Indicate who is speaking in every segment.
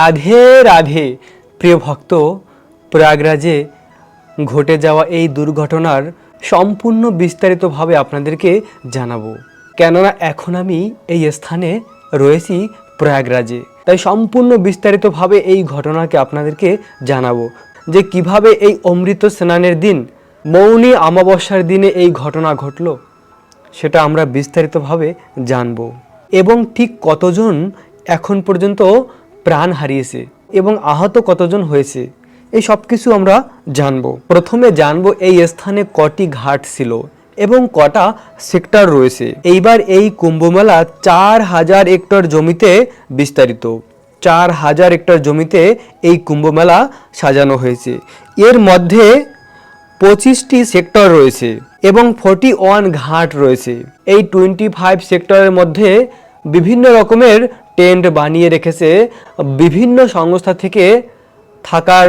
Speaker 1: রাধে রাধে প্রিয় ভক্ত প্রয়াগরাজে ঘটে যাওয়া এই দুর্ঘটনার সম্পূর্ণ বিস্তারিতভাবে আপনাদেরকে জানাবো কেননা এখন আমি এই স্থানে রয়েছি প্রয়াগরাজে তাই সম্পূর্ণ বিস্তারিতভাবে এই ঘটনাকে আপনাদেরকে জানাবো যে কিভাবে এই অমৃত স্নানের দিন মৌনী অমাবস্যার দিনে এই ঘটনা ঘটল সেটা আমরা বিস্তারিতভাবে জানব এবং ঠিক কতজন এখন পর্যন্ত প্রাণ হারিয়েছে এবং আহত কতজন হয়েছে এই সব কিছু আমরা জানব প্রথমে জানব এই স্থানে কটি ঘাট ছিল এবং কটা সেক্টর রয়েছে এইবার এই কুম্ভমেলা চার হাজার হেক্টর জমিতে বিস্তারিত চার হাজার হেক্টর জমিতে এই কুম্ভমেলা সাজানো হয়েছে এর মধ্যে পঁচিশটি সেক্টর রয়েছে এবং ফর্টি ওয়ান ঘাট রয়েছে এই টোয়েন্টি ফাইভ সেক্টরের মধ্যে বিভিন্ন রকমের টেন্ট বানিয়ে রেখেছে বিভিন্ন সংস্থা থেকে থাকার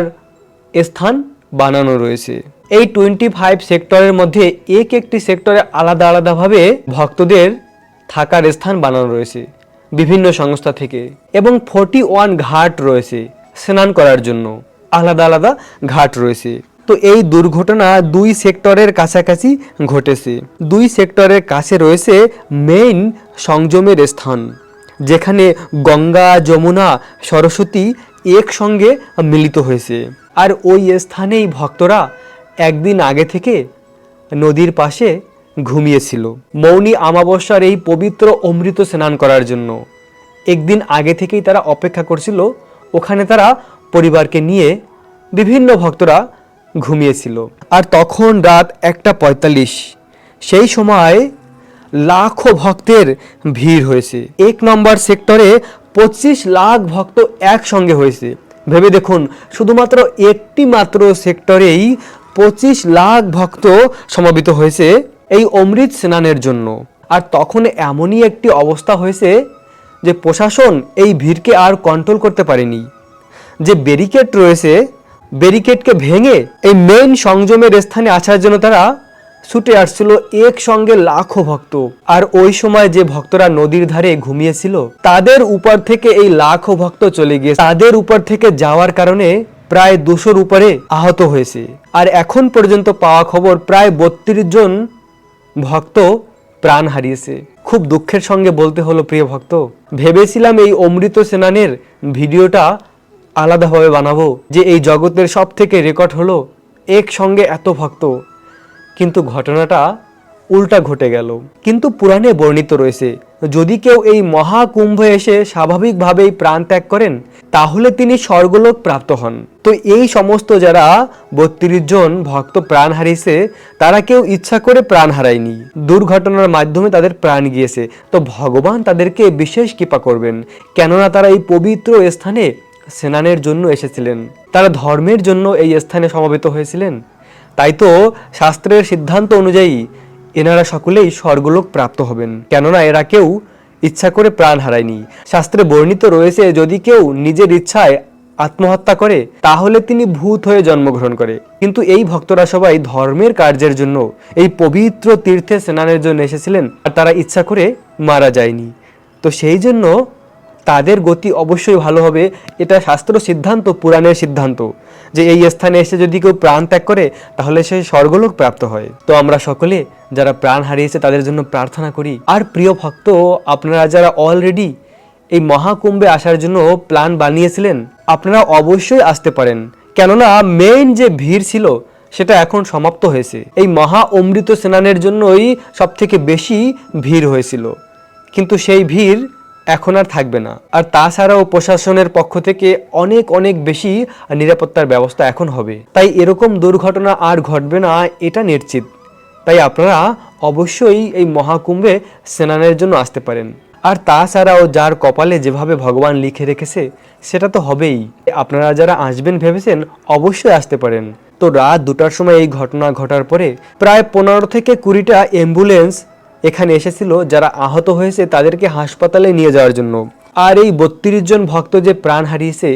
Speaker 1: স্থান বানানো রয়েছে এই টোয়েন্টি ফাইভ সেক্টরের মধ্যে এক একটি সেক্টরে আলাদা আলাদাভাবে ভক্তদের থাকার স্থান বানানো রয়েছে বিভিন্ন সংস্থা থেকে এবং ফোর্টি ওয়ান ঘাট রয়েছে স্নান করার জন্য আলাদা আলাদা ঘাট রয়েছে তো এই দুর্ঘটনা দুই সেক্টরের কাছাকাছি ঘটেছে দুই সেক্টরের কাছে রয়েছে মেইন সংযমের স্থান যেখানে গঙ্গা যমুনা সরস্বতী একসঙ্গে মিলিত হয়েছে আর ওই স্থানেই ভক্তরা একদিন আগে থেকে নদীর পাশে ঘুমিয়েছিল মৌনী আমাবস্যার এই পবিত্র অমৃত স্নান করার জন্য একদিন আগে থেকেই তারা অপেক্ষা করছিল ওখানে তারা পরিবারকে নিয়ে বিভিন্ন ভক্তরা ঘুমিয়েছিল আর তখন রাত একটা পঁয়তাল্লিশ সেই সময় লাখো ভক্তের ভিড় হয়েছে এক নম্বর সেক্টরে পঁচিশ লাখ ভক্ত একসঙ্গে হয়েছে ভেবে দেখুন শুধুমাত্র একটি মাত্র সেক্টরেই পঁচিশ লাখ ভক্ত সমাবেত হয়েছে এই অমৃত স্নানের জন্য আর তখন এমনই একটি অবস্থা হয়েছে যে প্রশাসন এই ভিড়কে আর কন্ট্রোল করতে পারেনি যে ব্যারিকেড রয়েছে ব্যারিকেডকে ভেঙে এই মেন সংযমের স্থানে আসার জন্য তারা ছুটে আসছিল একসঙ্গে লাখো ভক্ত আর ওই সময় যে ভক্তরা নদীর ধারে ঘুমিয়েছিল তাদের উপর থেকে এই লাখো ভক্ত চলে গিয়ে তাদের উপর থেকে যাওয়ার কারণে প্রায় দুশোর উপরে আহত হয়েছে আর এখন পর্যন্ত পাওয়া খবর প্রায় বত্রিশ জন ভক্ত প্রাণ হারিয়েছে খুব দুঃখের সঙ্গে বলতে হলো প্রিয় ভক্ত ভেবেছিলাম এই অমৃত সেনানের ভিডিওটা আলাদাভাবে বানাবো যে এই জগতের সব থেকে রেকর্ড হলো একসঙ্গে এত ভক্ত কিন্তু ঘটনাটা উল্টা ঘটে গেল কিন্তু পুরাণে বর্ণিত রয়েছে যদি কেউ এই মহাকুম্ভ এসে স্বাভাবিকভাবেই প্রাণ ত্যাগ করেন তাহলে তিনি স্বর্গলোক প্রাপ্ত হন তো এই সমস্ত যারা বত্রিশ জন ভক্ত প্রাণ হারিয়েছে তারা কেউ ইচ্ছা করে প্রাণ হারায়নি দুর্ঘটনার মাধ্যমে তাদের প্রাণ গিয়েছে তো ভগবান তাদেরকে বিশেষ কৃপা করবেন কেননা তারা এই পবিত্র স্থানে স্নানের জন্য এসেছিলেন তারা ধর্মের জন্য এই স্থানে সমবেত হয়েছিলেন তাই তো শাস্ত্রের সিদ্ধান্ত অনুযায়ী এনারা সকলেই স্বর্গলোক প্রাপ্ত হবেন কেননা এরা কেউ ইচ্ছা করে প্রাণ হারায়নি শাস্ত্রে বর্ণিত রয়েছে যদি কেউ নিজের ইচ্ছায় আত্মহত্যা করে তাহলে তিনি ভূত হয়ে জন্মগ্রহণ করে কিন্তু এই ভক্তরা সবাই ধর্মের কার্যের জন্য এই পবিত্র তীর্থে স্নানের জন্য এসেছিলেন আর তারা ইচ্ছা করে মারা যায়নি তো সেই জন্য তাদের গতি অবশ্যই ভালো হবে এটা শাস্ত্র সিদ্ধান্ত পুরাণের সিদ্ধান্ত যে এই স্থানে এসে যদি কেউ প্রাণ ত্যাগ করে তাহলে সে স্বর্গলোক প্রাপ্ত হয় তো আমরা সকলে যারা প্রাণ হারিয়েছে তাদের জন্য প্রার্থনা করি আর প্রিয় ভক্ত আপনারা যারা অলরেডি এই মহাকুম্ভে আসার জন্য প্ল্যান বানিয়েছিলেন আপনারা অবশ্যই আসতে পারেন কেননা মেইন যে ভিড় ছিল সেটা এখন সমাপ্ত হয়েছে এই মহা অমৃত স্নানের জন্যই সবথেকে বেশি ভিড় হয়েছিল কিন্তু সেই ভিড় এখন আর থাকবে না আর তাছাড়াও প্রশাসনের পক্ষ থেকে অনেক অনেক বেশি নিরাপত্তার ব্যবস্থা এখন হবে তাই এরকম দুর্ঘটনা আর ঘটবে না এটা নিশ্চিত তাই আপনারা অবশ্যই এই মহাকুম্ভে স্নানের জন্য আসতে পারেন আর তাছাড়াও যার কপালে যেভাবে ভগবান লিখে রেখেছে সেটা তো হবেই আপনারা যারা আসবেন ভেবেছেন অবশ্যই আসতে পারেন তো রাত দুটার সময় এই ঘটনা ঘটার পরে প্রায় পনেরো থেকে কুড়িটা অ্যাম্বুলেন্স এখানে এসেছিল যারা আহত হয়েছে তাদেরকে হাসপাতালে নিয়ে যাওয়ার জন্য আর এই বত্রিশ জন ভক্ত যে প্রাণ হারিয়েছে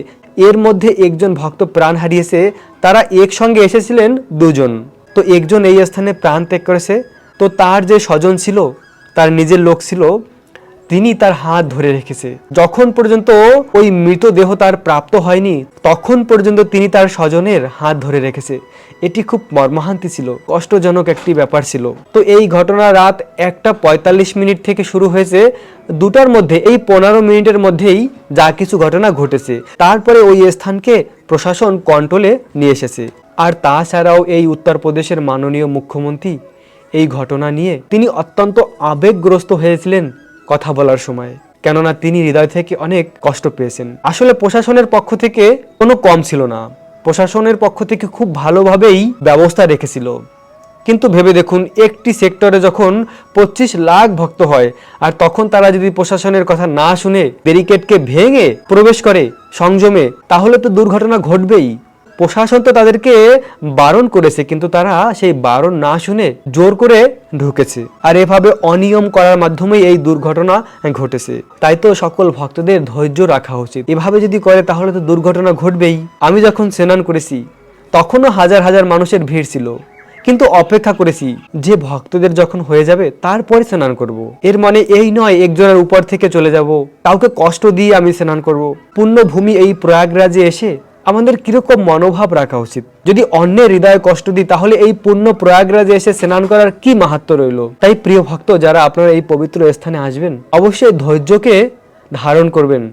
Speaker 1: এর মধ্যে একজন ভক্ত প্রাণ হারিয়েছে তারা একসঙ্গে এসেছিলেন দুজন তো একজন এই স্থানে প্রাণ ত্যাগ করেছে তো তার যে স্বজন ছিল তার নিজের লোক ছিল তিনি তার হাত ধরে রেখেছে যখন পর্যন্ত ওই মৃতদেহ তার প্রাপ্ত হয়নি তখন পর্যন্ত তিনি তার স্বজনের হাত ধরে রেখেছে এটি খুব মর্মাহান্তি ছিল কষ্টজনক একটি ব্যাপার ছিল তো এই ঘটনা রাত একটা পঁয়তাল্লিশ মিনিট থেকে শুরু হয়েছে দুটার মধ্যে এই পনেরো মিনিটের মধ্যেই যা কিছু ঘটনা ঘটেছে তারপরে ওই স্থানকে প্রশাসন কন্ট্রোলে নিয়ে এসেছে আর তাছাড়াও এই উত্তরপ্রদেশের মাননীয় মুখ্যমন্ত্রী এই ঘটনা নিয়ে তিনি অত্যন্ত আবেগগ্রস্ত হয়েছিলেন কথা বলার সময় কেননা তিনি হৃদয় থেকে অনেক কষ্ট পেয়েছেন আসলে প্রশাসনের পক্ষ থেকে কোনো কম ছিল না প্রশাসনের পক্ষ থেকে খুব ভালোভাবেই ব্যবস্থা রেখেছিল কিন্তু ভেবে দেখুন একটি সেক্টরে যখন পঁচিশ লাখ ভক্ত হয় আর তখন তারা যদি প্রশাসনের কথা না শুনে ব্যারিকেডকে ভেঙে প্রবেশ করে সংযমে তাহলে তো দুর্ঘটনা ঘটবেই প্রশাসন তো তাদেরকে বারণ করেছে কিন্তু তারা সেই বারণ না শুনে জোর করে ঢুকেছে আর এভাবে অনিয়ম করার মাধ্যমে এই দুর্ঘটনা ঘটেছে তাই তো সকল ভক্তদের ধৈর্য রাখা উচিত এভাবে যদি করে তাহলে তো দুর্ঘটনা ঘটবেই আমি যখন স্নান করেছি তখনও হাজার হাজার মানুষের ভিড় ছিল কিন্তু অপেক্ষা করেছি যে ভক্তদের যখন হয়ে যাবে তারপরে স্নান করব। এর মানে এই নয় একজনের উপর থেকে চলে যাব কাউকে কষ্ট দিয়ে আমি স্নান করব। পুণ্যভূমি এই প্রয়াগরাজে এসে আমাদের কীরকম মনোভাব রাখা উচিত যদি অন্যের হৃদয়ে কষ্ট দিই তাহলে এই পূর্ণ প্রয়াগরাজে এসে স্নান করার কি মাহাত্ম রইল তাই প্রিয় ভক্ত যারা আপনারা এই পবিত্র স্থানে আসবেন অবশ্যই ধৈর্যকে ধারণ করবেন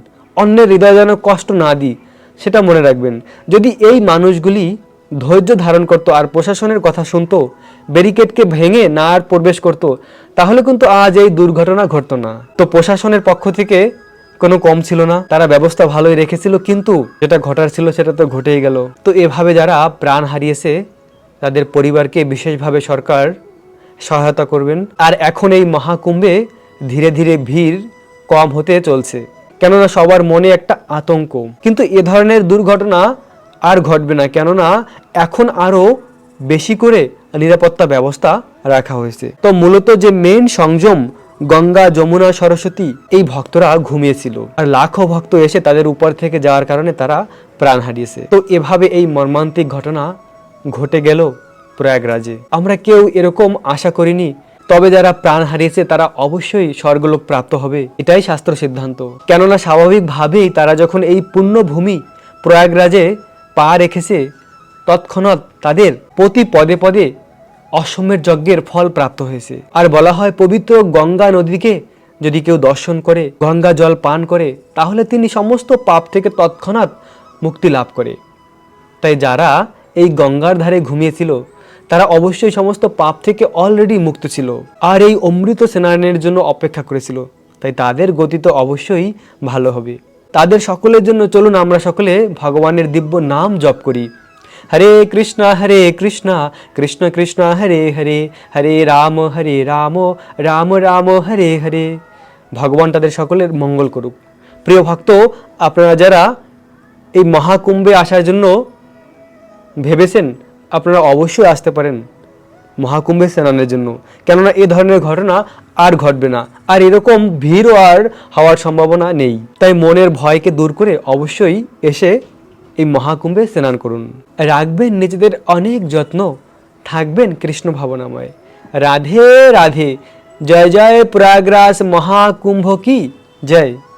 Speaker 1: অন্যের হৃদয় যেন কষ্ট না দিই সেটা মনে রাখবেন যদি এই মানুষগুলি ধৈর্য ধারণ করত আর প্রশাসনের কথা শুনতো ব্যারিকেডকে ভেঙে না আর প্রবেশ করত তাহলে কিন্তু আজ এই দুর্ঘটনা ঘটতো না তো প্রশাসনের পক্ষ থেকে কোনো কম ছিল না তারা ব্যবস্থা ভালোই রেখেছিল কিন্তু যেটা ঘটার ছিল সেটা তো ঘটেই গেল তো এভাবে যারা প্রাণ হারিয়েছে তাদের পরিবারকে বিশেষভাবে সরকার সহায়তা করবেন আর এখন এই মহাকুম্ভে ধীরে ধীরে ভিড় কম হতে চলছে কেননা সবার মনে একটা আতঙ্ক কিন্তু এ ধরনের দুর্ঘটনা আর ঘটবে না কেননা এখন আরও বেশি করে নিরাপত্তা ব্যবস্থা রাখা হয়েছে তো মূলত যে মেন সংযম গঙ্গা যমুনা সরস্বতী এই ভক্তরা ঘুমিয়েছিল আর লাখো ভক্ত এসে তাদের উপর থেকে যাওয়ার কারণে তারা প্রাণ হারিয়েছে তো এভাবে এই মর্মান্তিক ঘটনা ঘটে গেল প্রয়াগরাজে আমরা কেউ এরকম আশা করিনি তবে যারা প্রাণ হারিয়েছে তারা অবশ্যই স্বর্গলোক প্রাপ্ত হবে এটাই শাস্ত্র সিদ্ধান্ত কেননা স্বাভাবিকভাবেই তারা যখন এই পুণ্যভূমি প্রয়াগরাজে পা রেখেছে তৎক্ষণাৎ তাদের প্রতি পদে পদে অসমের যজ্ঞের ফল প্রাপ্ত হয়েছে আর বলা হয় পবিত্র গঙ্গা নদীকে যদি কেউ দর্শন করে গঙ্গা জল পান করে তাহলে তিনি সমস্ত পাপ থেকে তৎক্ষণাৎ মুক্তি লাভ করে তাই যারা এই গঙ্গার ধারে ঘুমিয়েছিল তারা অবশ্যই সমস্ত পাপ থেকে অলরেডি মুক্ত ছিল আর এই অমৃত সেনারায়ণের জন্য অপেক্ষা করেছিল তাই তাদের গতি তো অবশ্যই ভালো হবে তাদের সকলের জন্য চলুন আমরা সকলে ভগবানের দিব্য নাম জপ করি হরে কৃষ্ণ হরে কৃষ্ণ কৃষ্ণ কৃষ্ণ হরে হরে হরে রাম হরে রাম রাম রাম হরে হরে ভগবান তাদের সকলের মঙ্গল করুক প্রিয় ভক্ত আপনারা যারা এই মহাকুম্ভে আসার জন্য ভেবেছেন আপনারা অবশ্যই আসতে পারেন মহাকুম্ভে স্নানের জন্য কেননা এ ধরনের ঘটনা আর ঘটবে না আর এরকম ভিড়ও আর হওয়ার সম্ভাবনা নেই তাই মনের ভয়কে দূর করে অবশ্যই এসে এই মহাকুম্ভে স্নান করুন রাখবেন নিজেদের অনেক যত্ন থাকবেন কৃষ্ণ ভাবনাময় রাধে রাধে জয় জয় প্রয়াগরাজ মহাকুম্ভ কি জয়